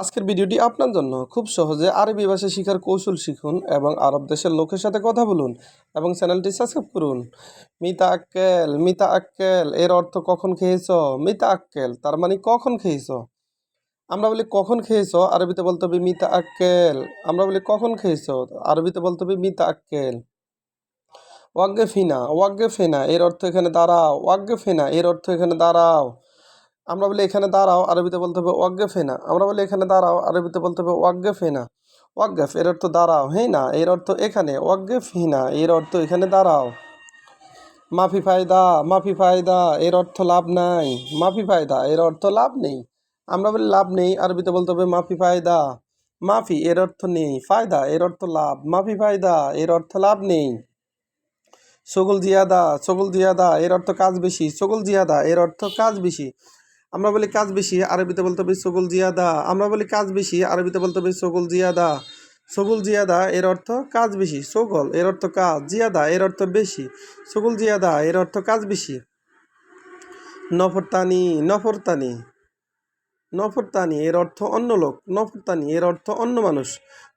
আজকের ভিডিওটি আপনার জন্য। খুব সহজে আরবি ভাষা শেখার কৌশল শিখুন এবং আরব দেশের লোকের সাথে কথা বলুন এবং চ্যানেলটি সাবস্ক্রাইব করুন। মিতা আক্কেল মিতা আক্কেল এর অর্থ কখন খেয়েছ? মিতা আক্কেল তার মানে কখন খেয়েছ? আমরা বলি কখন খেয়েছ? আরবিতে বলতে হবে মিতা আক্কেল আমরা বলি কখন খেয়েছ? আরবিতে বলতে হবে মিতা আক্কেল ওয়াগ্গে ফিনা ওয়াগ্গে ফেনা এর অর্থ এখানে দাঁড়াও। ওয়াগ্গে ফেনা এর অর্থ এখানে দাঁড়াও। আমরা বলি এখানে দাঁড়াও আরবিতে বলতে হবে ওয়াগ্গে ফেনা আমরা বলি এখানে দাঁড়াও আরবিতে বলতে হবে ওয়াগ্গে ফেনা ওয়াগ্গেফ এর অর্থ দাঁড়াও হ্যাঁ না এর অর্থ এখানে ওয়াগ্গে ফিনা এর অর্থ এখানে দাঁড়াও মাফি ফায়দা মাফি ফায়দা এর অর্থ লাভ নাই মাফি ফায়দা এর অর্থ লাভ নেই আমরা বলি লাভ নেই আরবিতে বলতে হবে মাফি ফায়দা মাফি এর অর্থ নেই ফায়দা এর অর্থ লাভ মাফি ফায়দা এর অর্থ লাভ নেই সগুল জিয়াদা সগুল জিয়াদা এর অর্থ কাজ বেশি সগুল জিয়াদা এর অর্থ কাজ বেশি আমরা বলি কাজ বেশি, আরবিতে বলতে হবে সগুল জিয়াদা। আমরা বলি কাজ বেশি, আরবিতে বলতে হবে সগুল জিয়াদা। সগুল জিয়াদা, এর অর্থ কাজ বেশি, সগল, এর অর্থ কাজ। জিয়াদা, এর অর্থ বেশি, সগুল জিয়াদা, এর অর্থ কাজ বেশি। নফরতানি নফরতানি নফরতানি, এর অর্থ অন্য লোক। নফরতানি, এর অর্থ অন্য মানুষ।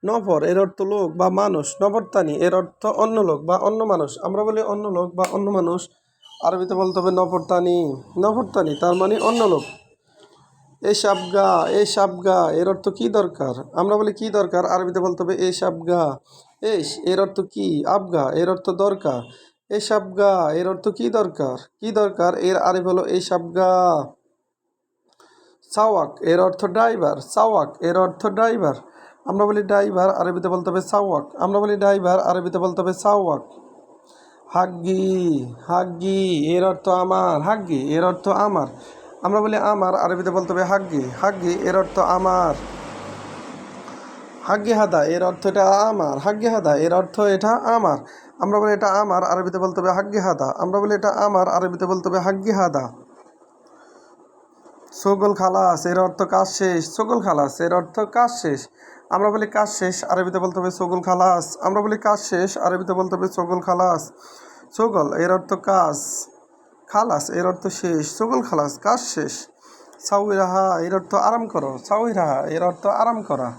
নফর, এর অর্থ লোক বা মানুষ। নফরতানি, এর অর্থ অন্য লোক বা অন্য মানুষ। আমরা বলি অন্য লোক বা অন্য মানুষ। আরবিতে বলতে হবে নফরতানি। নফরতানি, তার মানে অন্য লোক। এ সাবগা এ সাবগা এর অর্থ কি দরকার? আমরা বলি কি দরকার? আরবিতে বলতে হবে এ সাবগা এস, এর অর্থ কি? আবগা এর অর্থ দরকার। এ সাবগা এর অর্থ কি দরকার? কি দরকার? এর আরবি হলো এ সাবগা সাওয়াক, এর অর্থ ড্রাইভার। সাওয়াক, এর অর্থ ড্রাইভার। আমরা বলি ড্রাইভার, আরবিতে বলতে হবে সাওয়াক। আমরা বলি ড্রাইভার, আরবিতে বলতে হবে সাওয়াক। হাগ্গি হাগ্গি, এর অর্থ আমার, হাগ্গি, এর অর্থ আমার। আমরা বলি আমার, আরবিতে বলতে হবে হাগ্গি হাগ্গি, এর অর্থ আমার। হাগ্গি হাদা, এর অর্থ এটা আমার, হাগ্গি হাদা, এর অর্থ এটা আমার। আমরা বলি এটা আমার, আরবিতে বলতে হবে হাগ্গি হাদা। আমরা বলি এটা আমার, আরবিতে বলতে হবে হাগ্গি হাদা। সগল খালাস, এর অর্থ কাজ শেষ, সগল খালাস, এর অর্থ কাজ শেষ। আমরা বলি কাজ শেষ, আরবিতে বলতে হবে সগল খালাস। আমরা বলি কাজ শেষ, আরবিতে বলতে হবে সগল খালাস। সগল, এর অর্থ কাজ। খালাস, এর অর্থ শেষ। সগল খালাস, কাজ শেষ। সাউই রাহা, এর অর্থ আরাম করো। সাউই রাহা, এর অর্থ আরাম করা।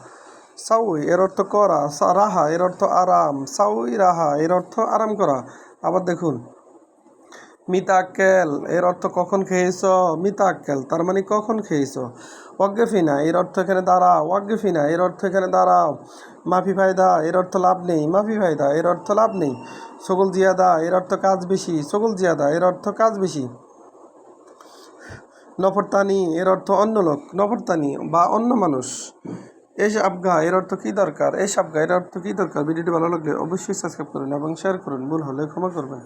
সাউই, এর অর্থ করা। রাহা, এর অর্থ আরাম। সাউই রাহা, এর অর্থ আরাম করা। আবার দেখুন মিতাক্কেল এর অর্থ কখন খেয়েছ মিতাক্কেল তার মানে কখন খেয়েছ ওয়াগ্গেফিনা এর অর্থ এখানে দাঁড়াও ওয়াগ্গেফিনা এর অর্থ এখানে দাঁড়াও মাফি ফায়দা এর অর্থ লাভ নেই মাফি ফায়দা এর অর্থ লাভ নেই সগুল জিয়াদা এর অর্থ কাজ বেশি সগুল জিয়াদা এর অর্থ কাজ বেশি নফরতানি এর অর্থ অন্য লোক নফরতানি বা অন্য মানুষ এস আবগা এর অর্থ কী দরকার এস আবগা এর অর্থ কী দরকার ভিডিওটি ভালো লাগলে অবশ্যই সাবস্ক্রাইব করুন এবং শেয়ার করুন ভুল হলে ক্ষমা করবেন